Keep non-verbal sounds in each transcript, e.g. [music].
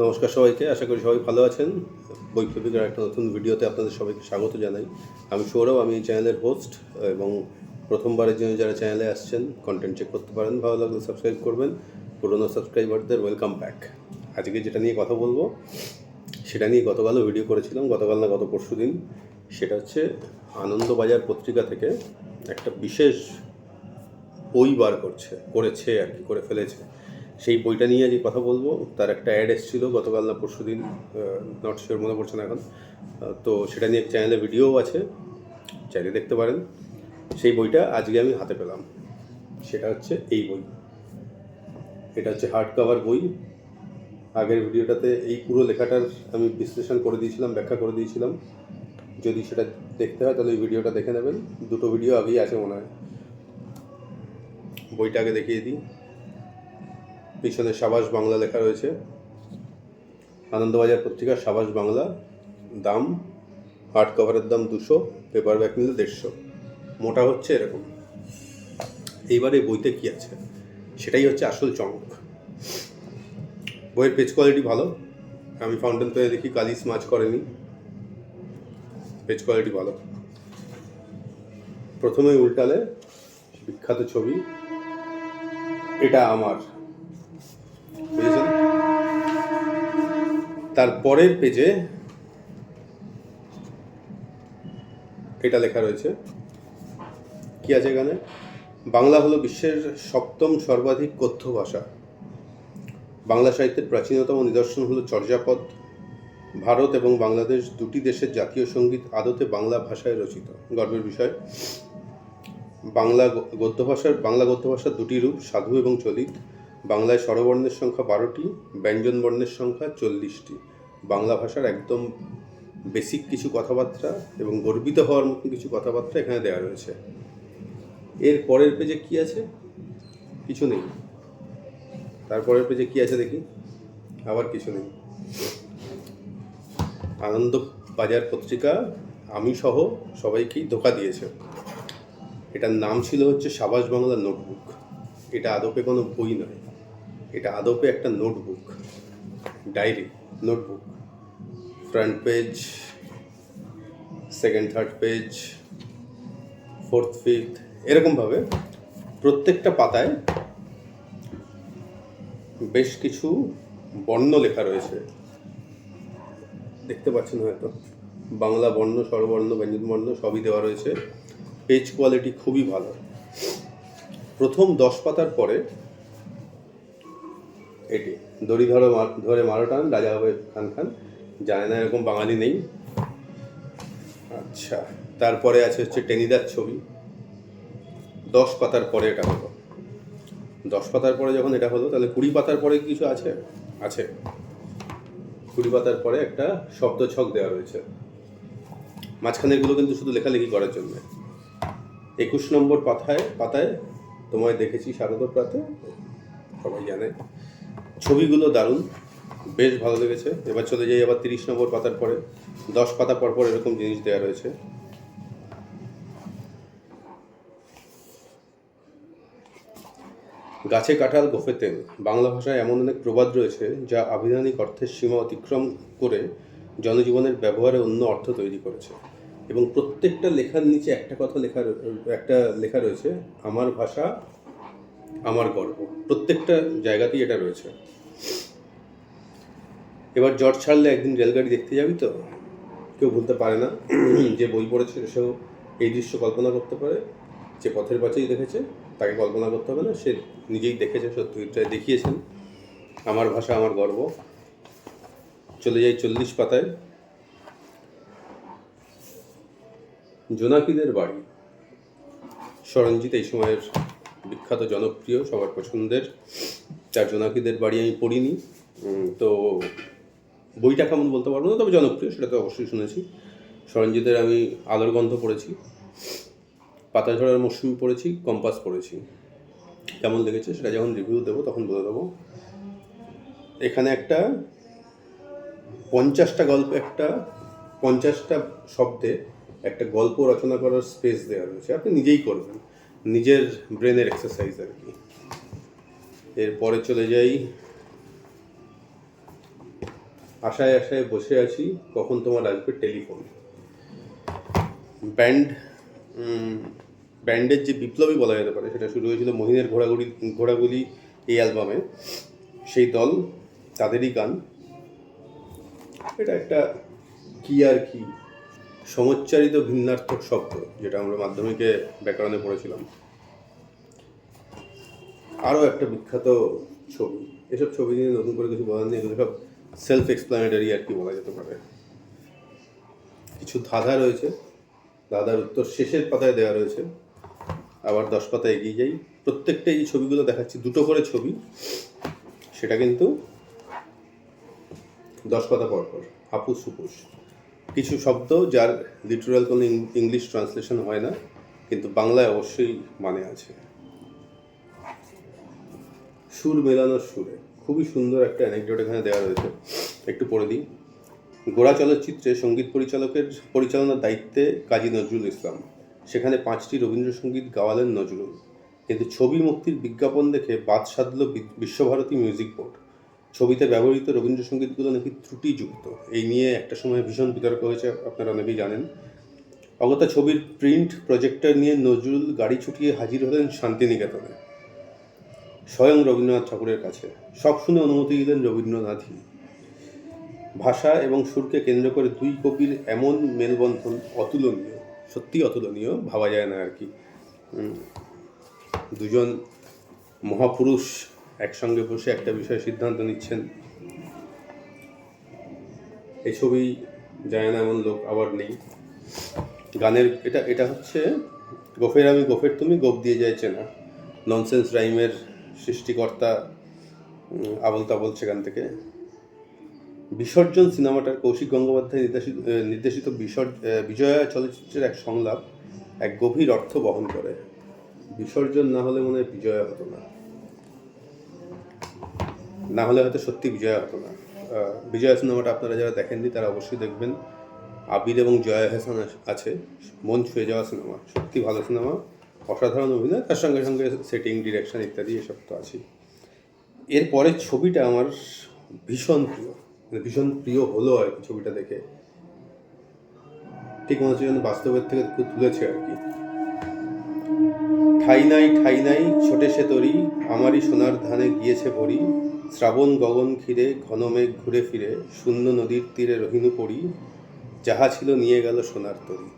নমস্কার সবাইকে, আশা করি সবাই ভালো আছেন। বৈপ্লবিকের একটা নতুন ভিডিওতে আপনাদের সবাইকে স্বাগত জানাই। আমি সৌরভ, আমি এই চ্যানেলের হোস্ট এবং প্রথমবারের জন্য যারা চ্যানেলে আসছেন কন্টেন্ট চেক করতে পারেন, ভালো লাগলে সাবস্ক্রাইব করবেন। পুরোনো সাবস্ক্রাইবারদের ওয়েলকাম ব্যাক আজকে যেটা নিয়ে কথা বলব, সেটা নিয়ে গতকালও ভিডিও করেছিলাম, গতকাল না গত পরশু দিন। সেটা হচ্ছে আনন্দবাজার পত্রিকা থেকে একটা বিশেষ বই বার করছে, করেছে আর কি, করে ফেলেছে। সেই বইটা নিয়ে আজকে কথা বলব। তার একটা অ্যাড এসেছিল গতকাল না পরশু দিন নট শিওর মনে পড়ছে না এখন। তো সেটা নিয়ে চ্যানেলে ভিডিও আছে, চাইলে দেখতে পারেন। সেই বইটা আজকে আমি হাতে পেলাম। সেটা হচ্ছে এই বই। এটা হচ্ছে হার্ড কভার বই। আগের ভিডিওটাতে এই পুরো লেখাটার আমি বিশ্লেষণ করে দিয়েছিলাম, ব্যাখ্যা করে দিয়েছিলাম। যদি সেটা দেখতে হয় তাহলে ওই ভিডিওটা দেখে নেবেন। দুটো ভিডিও আগেই আছে মনে হয়। বইটা আগে দেখিয়ে দিই। পিছনে সাবাস বাংলা লেখা রয়েছে। আনন্দবাজার পত্রিকার সাবাস বাংলা, দাম হার্ড কভারের দাম দুশো পেপার ব্যাক নিলে দেড়শো। মোটা হচ্ছে এরকম। এইবার এই বইতে কি আছে? সেটাই হচ্ছে আসল চমক। বইয়ের পেজ কোয়ালিটি ভালো। আমি ফাউন্টেন পেয়ে দেখি কালি স্মাচ করেনি। পেজ কোয়ালিটি ভালো। প্রথমে উল্টালে বিখ্যাত ছবি, এটা আমার। তারপরের পেজে এটা লেখা রয়েছে। কি আছে এখানে? বাংলা হলো বিশ্বের সপ্তম সর্বাধিক কথ্য ভাষা। বাংলা সাহিত্যের প্রাচীনতম নিদর্শন হলো চর্যাপদ। ভারত এবং বাংলাদেশ দুটি দেশের জাতীয় সংগীত আদতে বাংলা ভাষায় রচিত। গর্বের বিষয়। বাংলা গদ্য ভাষার, বাংলা গদ্য ভাষার দুটি রূপ, সাধু এবং চলিত। বাংলায় স্বরবর্ণের সংখ্যা বারোটি ব্যঞ্জন বর্ণের সংখ্যা চল্লিশটি। বাংলা ভাষার একদম বেসিক কিছু কথাবার্তা এবং গর্বিত হওয়ার মতো কিছু কথাবার্তা এখানে দেওয়া রয়েছে। এর পরের পেজে কি আছে? কিছু নেই। তারপরের পেজে কি আছে দেখি? আবার কিছু নেই। আনন্দ বাজার পত্রিকা, আমি সহ সবাইকেই ধোকা দিয়েছে। এটার নাম ছিল হচ্ছে সাবাস বাংলা নোটবুক। এটা আদপে কোনো বই নয়। এটা আদপে একটা notebook diary notebook front page second third page fourth fifth এরকমভাবে প্রত্যেকটা পাতায় বেশ কিছু বর্ণ লেখা রয়েছে। দেখতে পাচ্ছেন হয়তো, বাংলা বর্ণ, স্বরবর্ণ, ব্যঞ্জন বর্ণ সবই দেওয়া রয়েছে। পেজ কোয়ালিটি খুবই ভালো। প্রথম দশ পাতার পরে এটি। দড়ি ধরো ধরে মারো টান, রাজা হবে খান খান। জানে না এরকম বাঙালি নেই। আচ্ছা তারপরে আছে হচ্ছে টেনিদার ছবি। দশ পাতার পরে এটা হলো। দশ পাতার পরে যখন এটা হলো, তাহলে কুড়ি পাতার পরে কিছু আছে? আছে। কুড়ি পাতার পরে একটা শব্দ ছক দেওয়া রয়েছে। মাঝখানেরগুলো কিন্তু শুধু লেখালেখি করার জন্য। একুশ নম্বর পাতায় পাতায় তোমায় দেখেছি শারদ প্রাতে। সবাই জানে। ছবিগুলো দারুণ, বেশ ভালো লেগেছে। এবার চলে যাই আবার তিরিশ নম্বর পাতার পরে। দশ পাতা পর পর এরকম জিনিস দেওয়া রয়েছে। গাছে কাঁঠাল, গোফে তেল। বাংলা ভাষায় এমন অনেক প্রবাদ রয়েছে যা আবিধানিক অর্থের সীমা অতিক্রম করে জনজীবনের ব্যবহারে অন্য অর্থ তৈরি করেছে। এবং প্রত্যেকটা লেখার নিচে একটা কথা লেখা একটা লেখা রয়েছে, আমার ভাষা আমার গর্ব। প্রত্যেকটা জায়গাতেই এটা রয়েছে। এবার জট ছাড়লে একদিন রেলগাড়ি দেখতে যাবি তো? কেউ ভুলতে পারে না। [clears throat] যে বই পড়েছে সেও এই দৃশ্য কল্পনা করতে পারে। যে পথের পাশেই দেখেছে, তাকে কল্পনা করতে হবে না। সে নিজেই দেখেছে সত্যিটা দেখিয়েছেন। আমার ভাষা, আমার গর্ব। চলে যাই চল্লিশ পাতায়। জোনাকিদের বাড়ি। সরঞ্জিত এই সময়ের বিখ্যাত, জনপ্রিয়, সবার পছন্দের তার জোনাকিদের বাড়ি আমি পড়িনি। তো বইটা কেমন বলতে পারব না, তবে জনপ্রিয়, সেটা তো অবশ্যই শুনেছি। সরঞ্জিতের আমি আলোর গন্ধ পড়েছি পাতা ঝরার মৌসুমি পড়েছি, কম্পাস পড়েছি। কেমন লেগেছে সেটা যখন রিভিউ দেবো, তখন বলে দেবো। এখানে একটা পঞ্চাশটা গল্প, একটা পঞ্চাশটা শব্দে একটা গল্প রচনা করার স্পেস দেওয়া রয়েছে, আপনি নিজেই করবেন। নিজের ব্রেনের এক্সারসাইজ আর কি। এরপরে চলে যাই। আশায় আশায় বসে আছি, কখন তোমার আসবে টেলিফোন ব্যান্ড ব্যান্ডের যে বিপ্লবী বলা যেতে পারে, সেটা শুরু হয়েছিল মহিনের ঘোড়াগুলি ঘোড়াগুলি এই অ্যালবামে সেই দল, তাদেরই গান। এটা একটা কি আর কি সমচ্চারিত ভিন্নার্থক শব্দ, যেটা আমরা মাধ্যমিকে ব্যাকরণে পড়েছিলাম। আরও একটা বিখ্যাত ছবি। এসব ছবি নিয়ে নতুন করে কিছু বলার নেই, এগুলো সব সেলফ এক্সপ্লানেটারি আর কি বলা যেতে পারে। কিছু ধাঁধা রয়েছে, ধাঁধার উত্তর শেষের পাতায় দেওয়া রয়েছে। আবার দশ পাতায় এগিয়ে যাই। প্রত্যেকটা এই ছবিগুলো দেখাচ্ছি, দুটো করে ছবি। সেটা কিন্তু দশ পাতা পর পর, হাপুস হুপুস। কিছু শব্দ যার লিটারাল কোনো ইংলিশ ট্রান্সলেশন হয় না, কিন্তু বাংলায় অবশ্যই মানে আছে। সুর মেলানোর সুরে। খুবই সুন্দর একটা অ্যানেকডোট এখানে দেওয়া রয়েছে। একটু পড়ে দিই। গোড়া চলচ্চিত্রে সংগীত পরিচালকের পরিচালনার দায়িত্বে কাজী নজরুল ইসলাম। সেখানে পাঁচটি রবীন্দ্রসঙ্গীত গাওয়ালেন নজরুল। কিন্তু ছবি মুক্তির বিজ্ঞাপন দেখে বাদ সাধল বিশ্বভারতী মিউজিক বোর্ড ছবিতে ব্যবহৃত রবীন্দ্রসঙ্গীতগুলো নাকি ত্রুটিযুক্ত। এই নিয়ে একটা সময় ভীষণ বিতর্ক হয়েছে, আপনারা অনেকেই জানেন। অগত্যা ছবির প্রিন্ট প্রজেক্টর নিয়ে নজরুল গাড়ি ছুটিয়ে হাজির হলেন শান্তিনিকেতনে। স্বয়ং রবীন্দ্রনাথ ঠাকুরের কাছে। সব শুনে অনুমতি দিলেন রবীন্দ্রনাথই। ভাষা এবং সুরকে কেন্দ্র করে দুই কবির এমন মেলবন্ধন অতুলনীয়, সত্যি অতুলনীয়, ভাবা যায় না আর কি। দুজন মহাপুরুষ একসঙ্গে বসে একটা বিষয়ে সিদ্ধান্ত নিচ্ছেন। এই ছবি যায় না এমন লোক আবার নেই। গানের এটা এটা হচ্ছে, গোফের আমি গোফের তুমি গোপ দিয়ে যায় চেনা ননসেন্স রাইমের সৃষ্টিকর্তা আবল তাবল সেখান থেকে। বিসর্জন সিনেমাটার কৌশিক গঙ্গোপাধ্যায় নির্দেশিত নির্দেশিত বিজয়া চলচ্চিত্রের এক সংলাপ এক গভীর অর্থ বহন করে। বিসর্জন না হলে মনে হয় বিজয়া হতো না। না হলে হয়তো সত্যি বিজয়া হতো না। বিজয়া সিনেমাটা আপনারা যারা দেখেননি, তারা অবশ্যই দেখবেন। আবির এবং জয়া হাসান আছে। মন ছুঁয়ে যাওয়া সিনেমা, সত্যি ভালো সিনেমা। অসাধারণ অভিনয়, তার সঙ্গে সঙ্গে সেটিং ডিরেকশন ইত্যাদি, এসব তো আছেই। এরপরের ছবিটা আমার ভীষণ প্রিয় মানে ভীষণ প্রিয় হলো আর কি ছবিটা দেখে। ঠিক মনে হচ্ছে যেন বাস্তবের থেকে তুলেছে আর কি। ঠাই নাই ঠাই নাই, ছোটে সে তরি, আমারই সোনার ধানে গিয়েছে ভরি। শ্রাবণ গগন ঘিরে ঘন মেঘ ঘুরে ফিরে, শূন্য নদীর তীরে রহিনু পড়ি, যাহা ছিল নিয়ে গেল সোনার তরি।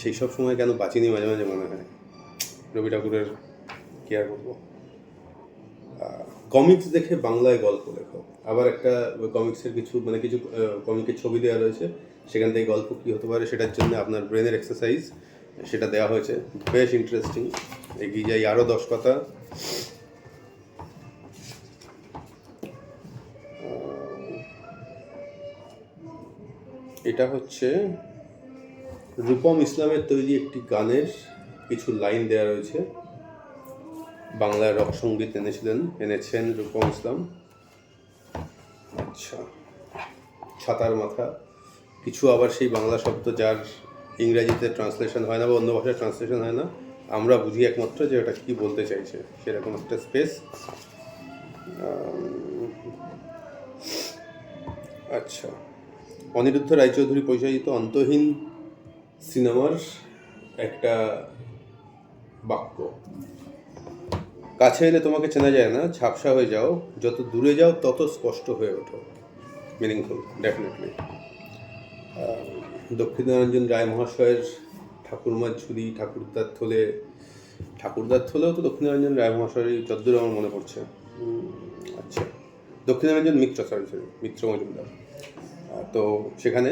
সেই সব সময় কেন বাঁচিনি মাঝে মাঝে মনে হয়? রবি ঠাকুরের কি আর বলব? কমিক্স দেখে বাংলায় গল্প লেখো। আবার একটা কমিক্সের কিছু মানে কিছু কমিকের ছবি দেওয়া রয়েছে। সেখান থেকে গল্প কী হতে পারে সেটার জন্য আপনার ব্রেনের এক্সারসাইজ সেটা দেওয়া হয়েছে। বেশ ইন্টারেস্টিং এগিয়ে যাই আরও দশ পাতা। এটা হচ্ছে রূপম ইসলামের তৈরি একটি গানের কিছু লাইন দেওয়া রয়েছে। বাংলার রক সংগীত এনেছিলেন, এনেছেন রূপম ইসলাম। আচ্ছা ছাতার মাথা। কিছু আবার সেই বাংলা শব্দ যার ইংরেজিতে ট্রান্সলেশন হয় না বা অন্য ভাষায় ট্রান্সলেশন হয় না। আমরা বুঝি একমাত্র যে ওটা কী বলতে চাইছে, সেরকম একটা স্পেস আচ্ছা। অনিরুদ্ধ রায়চৌধুরী পরিচালিত অন্তহীন সিনেমার একটা বাক্য। কাছে এলে তোমাকে চেনা যায় না, ঝাপসা হয়ে যাও। যত দূরে যাও, তত স্পষ্ট হয়ে ওঠো। মিনিংফুল ডেফিনেটলি দক্ষিণারঞ্জন রায় মহাশয়ের ঠাকুরমার ঝুলি, ঠাকুরদার থলে। ঠাকুরদার থলেও তো দক্ষিণারঞ্জন রায় মহাশয়ের যদ্দূর আমার মনে পড়ছে। আচ্ছা। Dakshinaranjan Mitra sorry sorry Mitra Majumdar. তো সেখানে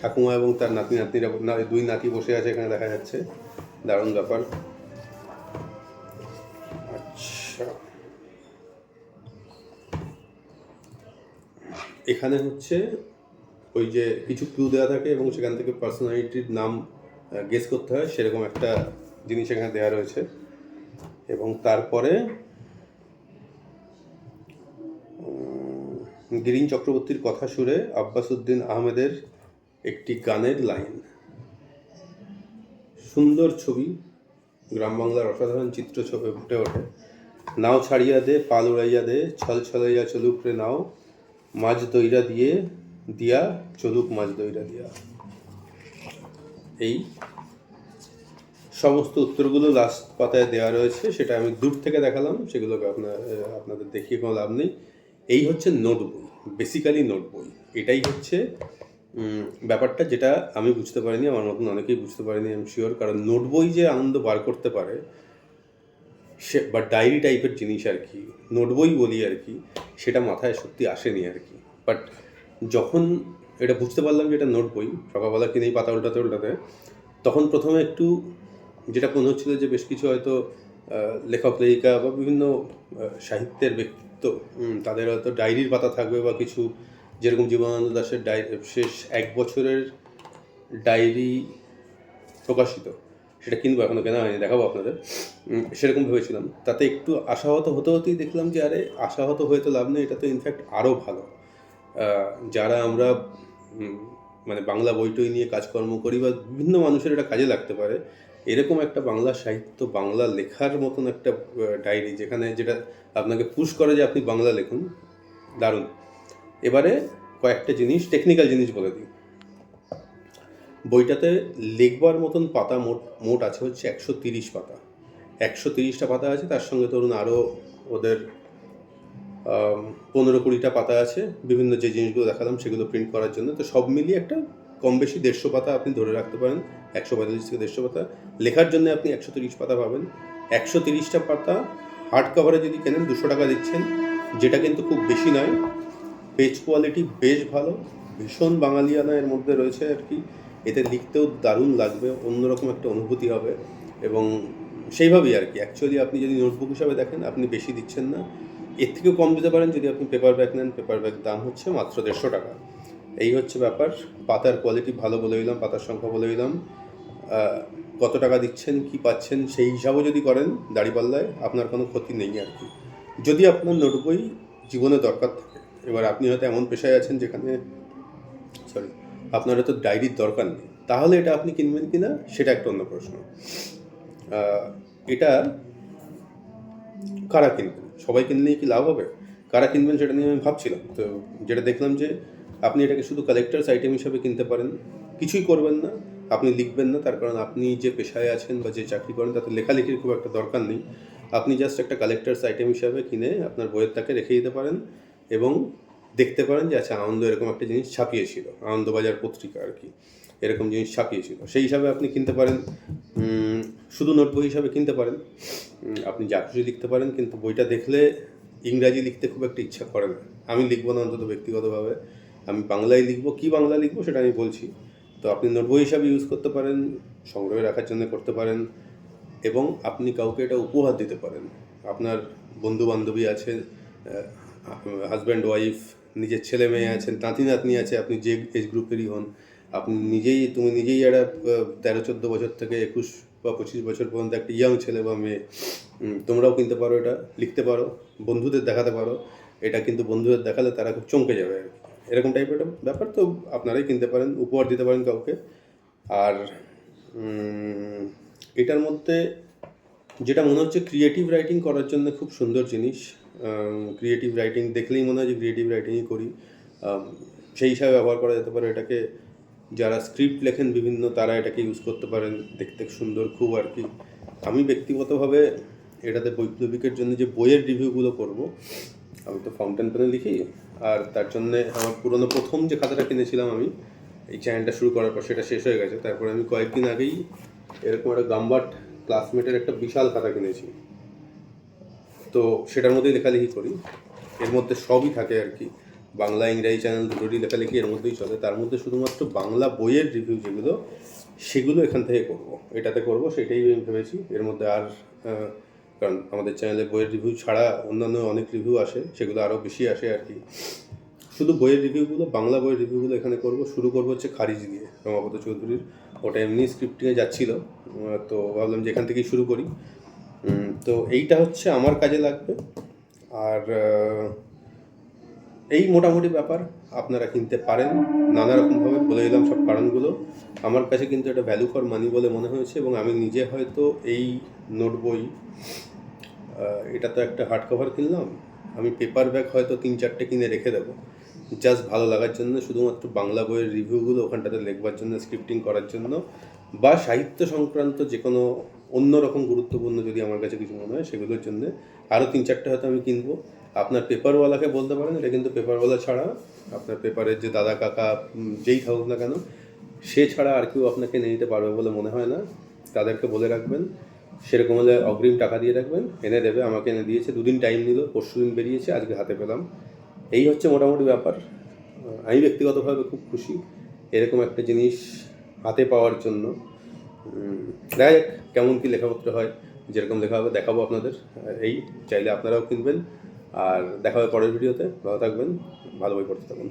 ঠাকুমা এবং তার নাতি নাতনিরা দুই নাতি বসে আছে এখানে দেখা যাচ্ছে। দারুণ ব্যাপার। আচ্ছা। এখানে হচ্ছে ওই যে কিছু ক্লু দেওয়া থাকে এবং সেখান থেকে পার্সোনালিটির নাম গেস করতে হয়, সেরকম একটা জিনিস এখানে দেওয়া রয়েছে। এবং তারপরে গিরিন চক্রবর্তীর কথা সুরে আব্বাসুদ্দিন আহমেদের একটি গানের লাইন। সুন্দর ছবি, গ্রাম বাংলার অসাধারণ চিত্র ছবি ফুটে ওঠে। নাও ছাড়িয়া দে, পাল উড়াইয়া দে, ছল ছলাইয়া চলুক রে নাও মাছ দইরা দিয়ে দিয়া চলুক মাছ দইরা দিয়া। এই সমস্ত উত্তরগুলো লাস্ট পাতায় দেওয়া রয়েছে, সেটা আমি দূর থেকে দেখালাম, সেগুলোকে আপনার, আপনাদের দেখিয়ে কোনো লাভ নেই। এই হচ্ছে নোট বই বেসিক্যালি নোট বই। এটাই হচ্ছে ব্যাপারটা যেটা আমি বুঝতে পারিনি, আমার মতন অনেকেই বুঝতে পারিনি আমি শিওর কারণ নোট বই যে আনন্দ বার করতে পারে, সে, বা ডায়েরি টাইপের জিনিস আর কি নোট বই বলি আর কি, সেটা মাথায় সত্যি আসেনি আর কি। বাট যখন এটা বুঝতে পারলাম যে এটা নোট বই, সকালবেলা কিনেই পাতা উল্টাতে উল্টাতে, তখন প্রথমে একটু যেটা মনে হচ্ছিল যে বেশ কিছু হয়তো লেখক লেখিকা বা বিভিন্ন সাহিত্যের ব্যক্তিত্ব উম, তাদের হয়তো ডায়েরির পাতা থাকবে বা কিছু যেরকম জীবনানন্দ দাশের ডায়েরি শেষ এক বছরের ডায়েরি প্রকাশিত সেটা কিনবো এখনও কেনা হয়নি দেখাবো আপনাদের। সেরকম ভেবেছিলাম। তাতে একটু আশাহত হতে হতেই দেখলাম যে আরে আশাহত হয়ে তো লাভ নেই এটা তো ইনফ্যাক্ট আরও ভালো। যারা আমরা মানে বাংলা বইটই নিয়ে কাজকর্ম করি বা বিভিন্ন মানুষের এটা কাজে লাগতে পারে এরকম একটা বাংলা সাহিত্য, বাংলা লেখার মতন একটা ডায়েরি যেখানে যেটা আপনাকে পুশ করে যে আপনি বাংলা লিখুন, দারুণ। এবারে কয়েকটা জিনিস টেকনিক্যাল জিনিস বলে দিই। বইটাতে লিখবার মতন পাতা মোট মোট আছে হচ্ছে একশো তিরিশ পাতা। একশো তিরিশটা পাতা আছে, তার সঙ্গে ধরুন আরও ওদের পনেরো কুড়িটা পাতা আছে। বিভিন্ন যে জিনিসগুলো দেখালাম সেগুলো প্রিন্ট করার জন্য। তো সব মিলিয়ে একটা কম বেশি দেড়শো পাতা আপনি ধরে রাখতে পারেন, একশো পঁয়তাল্লিশ থেকে দেড়শো পাতা। লেখার জন্য আপনি একশো তিরিশ পাতা পাবেন। একশো তিরিশটা পাতা হার্ড কভারে যদি কেনেন, দুশো টাকা দিচ্ছেন, যেটা কিন্তু খুব বেশি নয়। পেজ কোয়ালিটি বেশ ভালো, ভীষণ বাঙালিয়ানা এর মধ্যে রয়েছে আর কি। এতে লিখতেও দারুণ লাগবে, অন্যরকম একটা অনুভূতি হবে। এবং সেইভাবেই আর কি অ্যাকচুয়ালি আপনি যদি নোটবুক হিসাবে দেখেন, আপনি বেশি দিচ্ছেন না। এর থেকেও কম দিতে পারেন যদি আপনি পেপার ব্যাগ নেন পেপার ব্যাগ দাম হচ্ছে মাত্র দেড়শো টাকা। এই হচ্ছে ব্যাপার। পাতার কোয়ালিটি ভালো বলে দিলাম, পাতার সংখ্যা বলে দিলাম। কত টাকা দিচ্ছেন, কি পাচ্ছেন, সেই হিসাবও যদি করেন দাড়িপাল্লায়, আপনার কোনো ক্ষতি নেই আর কি। যদি আপনার নোটবই জীবনে দরকার থাকে, এবার আপনি হয়তো এমন পেশায় আছেন যেখানে সরি আপনার হয়তো ডায়েরির দরকার নেই, তাহলে এটা আপনি কিনবেন কি না সেটা একটা অন্য প্রশ্ন। এটা কারা কিনবেন? সবাই কিনলেই কি লাভ হবে? কারা কিনবেন সেটা নিয়ে আমি ভাবছিলাম। তো যেটা দেখলাম যে আপনি এটাকে শুধু কালেক্টার্স আইটেম হিসাবে কিনতে পারেন, কিছুই করবেন না, আপনি লিখবেন না, তার কারণ আপনি যে পেশায় আছেন বা যে চাকরি করেন, তাতে লেখালেখির খুব একটা দরকার নেই। আপনি জাস্ট একটা কালেক্টার্স আইটেম হিসাবে কিনে আপনার বইয়ের তাকে রেখে দিতে পারেন এবং দেখতে পারেন যে আচ্ছা আনন্দ এরকম একটা জিনিস ছাপিয়েছিল, আনন্দবাজার পত্রিকা আর কি, এরকম জিনিস ছাপিয়েছিল। সেই হিসাবে আপনি কিনতে পারেন শুধু নোট বই হিসাবে কিনতে পারেন আপনি যা খুশি লিখতে পারেন, কিন্তু বইটা দেখলে ইংরাজি লিখতে খুব একটা ইচ্ছা করে না। আমি লিখব না অন্তত ব্যক্তিগতভাবে। আমি বাংলায় লিখব কি বাংলা লিখব সেটা আমি বলছি। তো আপনি নোট বই হিসাবে ইউজ করতে পারেন সংগ্রহে রাখার জন্য করতে পারেন এবং আপনি কাউকে এটা উপহার দিতে পারেন। আপনার বন্ধু বান্ধবী আছে হাজব্যান্ড ওয়াইফ নিজের ছেলে মেয়ে আছেন নাতি নাতনি আছে আপনি যে এজ গ্রুপেরই হন আপনি নিজেই তুমি নিজেই একটা তেরো চোদ্দ বছর থেকে একুশ বা পঁচিশ বছর পর্যন্ত একটা ইয়াং ছেলে বা মেয়ে তোমরাও কিনতে পারো এটা লিখতে পারো বন্ধুদের দেখাতে পারো। এটা কিন্তু বন্ধুদের দেখালে তারা খুব চমকে যাবে। এরকম টাইপের একটা ব্যাপার তো আপনারাই কিনতে পারেন, উপহার দিতে পারেন কাউকে। আর এটার মধ্যে যেটা মনে হচ্ছে ক্রিয়েটিভ রাইটিং করার জন্য খুব সুন্দর জিনিস ক্রিয়েটিভ রাইটিং দেখলেই মনে হয় যে ক্রিয়েটিভ রাইটিংই করি। সেই হিসাবে ব্যবহার করা যেতে পারে। এটাকে যারা স্ক্রিপ্ট লেখেন বিভিন্ন, তারা এটাকে ইউজ করতে পারেন দেখতে সুন্দর, খুব আর কি। আমি ব্যক্তিগতভাবে এটাতে বৈপ্লবিকের জন্য যে বইয়ের রিভিউগুলো করব, আমি তো ফাউন্টেন পেনে লিখি আর তার জন্যে আমার পুরনো প্রথম যে খাতাটা কিনেছিলাম আমি, এই চ্যানেলটা শুরু করার পর সেটা শেষ হয়ে গেছে। তারপরে আমি কয়েকদিন আগেই এরকম একটা গাম্বাট ক্লাসমেটের একটা বিশাল খাতা কিনেছি। তো সেটার মধ্যেই লেখালেখি করি। এর মধ্যে সবই থাকে আর কি। বাংলা, ইংরাজি চ্যানেল দুটোরই লেখালেখি এর মধ্যেই চলে। তার মধ্যে শুধুমাত্র বাংলা বইয়ের রিভিউ যেগুলো, সেগুলো এখান থেকে করব। এটাতে করব, সেটাই আমি ভেবেছি। এর মধ্যে আর কারণ আমাদের চ্যানেলে বইয়ের রিভিউ ছাড়া অন্যান্য অনেক রিভিউ আসে, সেগুলো আরও বেশি আসে আর কি। শুধু বইয়ের রিভিউগুলো বাংলা বইয়ের রিভিউগুলো এখানে করব। শুরু করব হচ্ছে খারিজ দিয়ে রমাপত চৌধুরীর। ওটা এমনি স্ক্রিপ্টিংয়ে যাচ্ছিল তো ভাবলাম যে এখান থেকেই শুরু করি। তো এইটা হচ্ছে আমার কাজে লাগবে। আর এই মোটামুটি ব্যাপার আপনারা কিনতে পারেন নানা রকমভাবে বলে দিলাম সব কারণগুলো। আমার কাছে কিন্তু এটা ভ্যালু ফর মানি বলে মনে হয়েছে এবং আমি নিজে হয়তো এই নোট বই এটা তো একটা হার্ড কভার কিনলাম, আমি পেপার ব্যাগ হয়তো তিন চারটে কিনে রেখে দেবো। জাস্ট ভালো লাগার জন্য, শুধুমাত্র বাংলা বইয়ের রিভিউগুলো ওখানটাতে লেখবার জন্য স্ক্রিপ্টিং করার জন্য, বা সাহিত্য সংক্রান্ত যে কোনো অন্যরকম গুরুত্বপূর্ণ যদি আমার কাছে কিছু মনে হয়, সেগুলোর জন্য আরও তিন চারটে হয়তো আমি কিনবো। আপনার পেপারওয়ালাকে বলতে পারেন, এটা কিন্তু পেপারওয়ালা ছাড়া আপনার পেপারের যে দাদা কাকা যেই থাকুক না কেন, সে ছাড়া আর কেউ আপনাকে নিয়ে নিতে পারবে বলে মনে হয় না। তাদেরকে বলে রাখবেন, সেরকম হলে অগ্রিম টাকা দিয়ে রাখবেন, এনে দেবে, আমাকে এনে দিয়েছে, দুদিন টাইম নিল, পরশু দিন বেরিয়েছে, আজকে হাতে পেলাম। এই হচ্ছে মোটামুটি ব্যাপার। আমি ব্যক্তিগতভাবে খুব খুশি, এরকম একটা জিনিস হাতে পাওয়ার জন্য। দেখা কেমন কী লেখাপত্র হয়, যেরকম লেখা হবে, দেখাবো আপনাদের। এই, চাইলে আপনারাও কিনবেন। আর দেখা হবে পরের ভিডিওতে। ভালো থাকবেন ভালো বই পড়তে থাকুন।